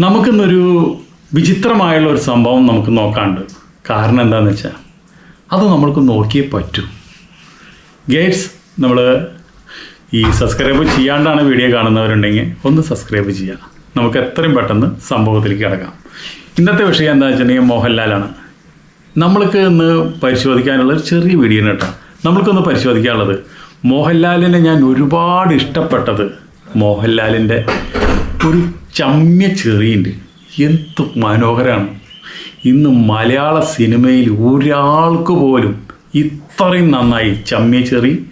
നമുക്കിന്നൊരു വിചിത്രമായുള്ള ഒരു സംഭവം നമുക്ക് നോക്കാണ്ട്. കാരണം എന്താണെന്ന് വെച്ചാൽ അത് നമ്മൾക്ക് നോക്കിയേ പറ്റൂ. ഗേറ്റ്സ് നമ്മൾ ഈ സബ്സ്ക്രൈബ് ചെയ്യാണ്ടാണ് വീഡിയോ കാണുന്നവരുണ്ടെങ്കിൽ ഒന്ന് സബ്സ്ക്രൈബ് ചെയ്യുക നമുക്ക് എത്രയും പെട്ടെന്ന് സംഭവത്തിലേക്ക് കിടക്കാം. ഇന്നത്തെ വിഷയം എന്താ വെച്ചിട്ടുണ്ടെങ്കിൽ മോഹൻലാലാണ്. നമ്മൾക്ക് ഇന്ന് പരിശോധിക്കാനുള്ള ഒരു ചെറിയ വീഡിയോ കേട്ടോ. നമ്മൾക്കൊന്ന് പരിശോധിക്കാനുള്ളത് മോഹൻലാലിനെ ഞാൻ ഒരുപാട് ഇഷ്ടപ്പെട്ടത് മോഹൻലാലിന്റെ ഒരു ചമ്മ്യ ചെറിയുണ്ട്. എന്ത് മനോഹരമാണ് ഇന്ന് മലയാള സിനിമയിൽ ഒരാൾക്ക് പോലും ഇത്രയും നന്നായി ചമ്മ്യ ചെറി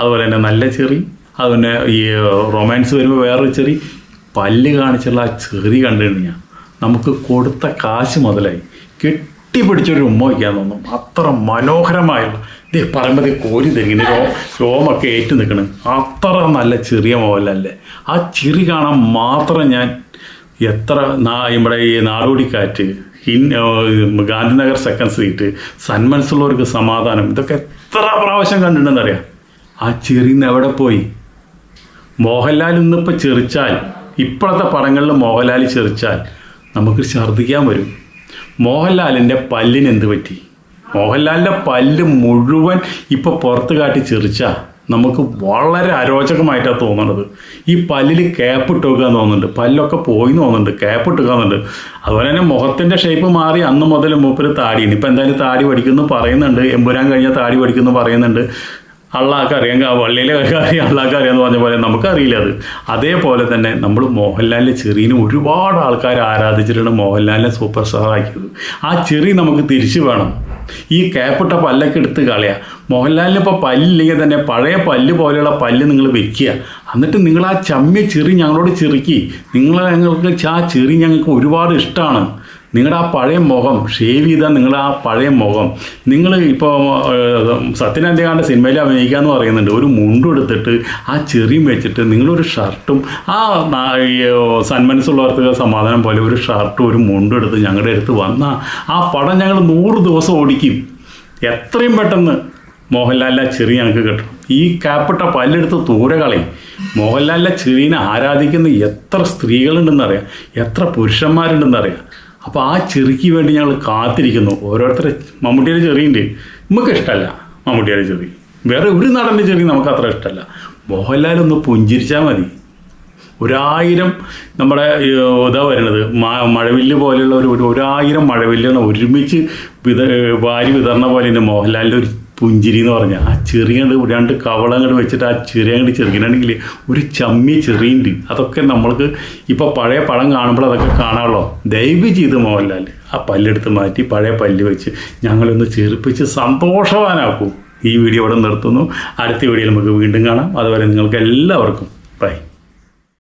അതുപോലെ തന്നെ നല്ല ചെറി അതുപോലെ ഈ റൊമാൻസ് വരുമ്പോൾ വേറൊരു ചെറി പല്ല് കാണിച്ചുള്ള ആ ചെറി കണ്ടിരുന്നു ഞാൻ. നമുക്ക് കൊടുത്ത കാശ് മുതലായി. കെട്ടിപ്പിടിച്ചൊരു ഉമ്മ വയ്ക്കാൻ തോന്നും. അത്ര മനോഹരമായുള്ള ഇതേ പറയുമ്പോൾ കോരി തരിങ്ങനെ രോ രോമൊക്കെ ഏറ്റു നിൽക്കണം അത്ര നല്ല ചെറിയ മോലല്ലേ ആ ചിരി കാണാൻ മാത്രം ഞാൻ എത്ര നാ ഇവിടെ ഈ നാടോടിക്കാറ്റ് ഹിൻ ഗാന്ധിനഗർ സെക്കൻഡ് സ്ട്രീറ്റ് സന്മനസ്സുള്ളവർക്ക് സമാധാനം ഇതൊക്കെ എത്ര പ്രാവശ്യം കണ്ടിട്ടുണ്ടെന്നറിയാം? ആ ചിറിന്ന് എവിടെ പോയി? മോഹൻലാൽ ഇന്നിപ്പോൾ ചെറിച്ചാൽ ഇപ്പോഴത്തെ പടങ്ങളിൽ മോഹൻലാൽ ചെറിച്ചാൽ നമുക്ക് ഛർദ്ദിക്കാൻ വരും. മോഹൻലാലിന്റെ പല്ലിന് എന്ത് പറ്റി? മോഹൻലാലിന്റെ പല്ല് മുഴുവൻ ഇപ്പോൾ പുറത്ത് കാട്ടി ചെറിച്ചാൽ നമുക്ക് വളരെ അരോചകമായിട്ടാണ് തോന്നുന്നത് ഈ പല്ലിൽ ക്യാപ്പ് ഇട്ട് എന്ന് തോന്നുന്നുണ്ട്. പല്ലൊക്കെ പോയി എന്ന് തോന്നുന്നുണ്ട്. ക്യാപ്പ് ഇട്ട് വെക്കുന്നുണ്ട് അതുപോലെ തന്നെ മുഖത്തിന്റെ ഷേപ്പ് മാറി അന്ന് മുതൽ മൂപ്പര് താടിയാണ് ഇപ്പം എന്തായാലും താടി പഠിക്കുന്നു പറയുന്നുണ്ട്. എമ്പുരാൻ കഴിഞ്ഞാൽ താടി പഠിക്കുന്നു പറയുന്നുണ്ട്. അള്ളാഹ്ക്ക് അറിയാം. വള്ളിയിലെ കാര്യം അറിയാം എന്ന് പറഞ്ഞ പോലെ നമുക്കറിയില്ല അത്. അതേപോലെ തന്നെ നമ്മൾ മോഹൻലാലിന്റെ ചെറിയനെ ഒരുപാട് ആൾക്കാർ ആരാധിച്ചിട്ടുണ്ട് മോഹൻലാലിനെ സൂപ്പർ സ്റ്റാർ ആക്കിയത്. ആ ചെറി നമുക്ക് തിരിച്ചു വേണം. ഈ കേപ്പിട്ട പല്ലൊക്കെ എടുത്ത് കളയുക മോഹൻലാലിന് ഇപ്പോൾ പല്ലില്ലെങ്കിൽ തന്നെ പഴയ പല്ല് പോലെയുള്ള പല്ല് നിങ്ങൾ വെക്കുക. എന്നിട്ട് നിങ്ങൾ ആ ചമ്മിയ ചെറി ഞങ്ങളോട് ചെറുക്കി. നിങ്ങൾ ഞങ്ങൾക്ക് ആ ചെറി ഞങ്ങൾക്ക് ഒരുപാട് ഇഷ്ടമാണ്. നിങ്ങളുടെ ആ പഴയ മുഖം ഷേവ് ചെയ്ത നിങ്ങളുടെ ആ പഴയ മുഖം. നിങ്ങൾ ഇപ്പോൾ സത്യനന്ദികാണ്ട് സിനിമയിൽ അഭിനയിക്കുക എന്ന് പറയുന്നുണ്ട്. ഒരു മുണ്ടും എടുത്തിട്ട് ആ ചെറിയും വെച്ചിട്ട് നിങ്ങളൊരു ഷർട്ടും ആ സന്മനസ്സുള്ളവർക്ക് സമാധാനം പോലെ ഒരു ഷർട്ടും ഒരു മുണ്ടും എടുത്ത് ഞങ്ങളുടെ അടുത്ത് വന്നാൽ ആ പടം ഞങ്ങൾ നൂറ് ദിവസം ഓടിക്കും. എത്രയും പെട്ടെന്ന് മോഹൻലാലിന്റെ ആ ചെറി ഞങ്ങൾക്ക് കിട്ടും ഈ കാപ്പിട്ട പല്ലെടുത്ത് തൂര കളയും. മോഹൻലാലിന്റെ ചെറിയനെ ആരാധിക്കുന്ന എത്ര സ്ത്രീകളുണ്ടെന്നറിയാം. എത്ര പുരുഷന്മാരുണ്ടെന്നറിയാം. അപ്പോൾ ആ ചെറിക്ക് വേണ്ടി ഞങ്ങൾ കാത്തിരിക്കുന്നു. ഓരോരുത്തരെ മമ്മൂട്ടിയുടെ ചെറിയുണ്ട്. നമുക്ക് ഇഷ്ടമല്ല മമ്മൂട്ടിയുടെ ചെറി. വേറെ ഒരു നടന്റെ ചെറി നമുക്ക് അത്ര ഇഷ്ടമല്ല മോഹൻലാൽ ഒന്ന് പുഞ്ചിരിച്ചാൽ മതി. ഒരായിരം നമ്മുടെ ഇതാ വരുന്നത് മഴവില്ല് പോലെയുള്ള ഒരു ഒരു ഒരായിരം മഴവില്ലുകൾ ഒരുമിച്ച് വിത വാരി വിതർന്ന പോലെ തന്നെ മോഹൻലാലിന്റെ ഒരു പുഞ്ചിരി എന്ന് പറഞ്ഞാൽ ആ ചെറിയണ്ട് രണ്ട് കവളങ്ങൾ വെച്ചിട്ട് ആ ചെറിയങ്ങട് ചെറുകിനാണെങ്കിൽ ഒരു ചമ്മി ചെറിയുണ്ട്. അതൊക്കെ നമ്മൾക്ക് ഇപ്പോൾ പഴയ പടം കാണുമ്പോൾ അതൊക്കെ കാണാമല്ലോ. ദയവ് ചെയ്ത് മോഹൻലാൽ ആ പല്ലെടുത്ത് മാറ്റി പഴയ പല്ല് വെച്ച് ഞങ്ങളൊന്ന് ചെറുപ്പിച്ച് സന്തോഷവാനാക്കും. ഈ വീഡിയോ ഇവിടെ നിർത്തുന്നു. അടുത്ത വീഡിയോയിൽ നമുക്ക് വീണ്ടും കാണാം. അതുവരെ നിങ്ങൾക്ക് എല്ലാവർക്കും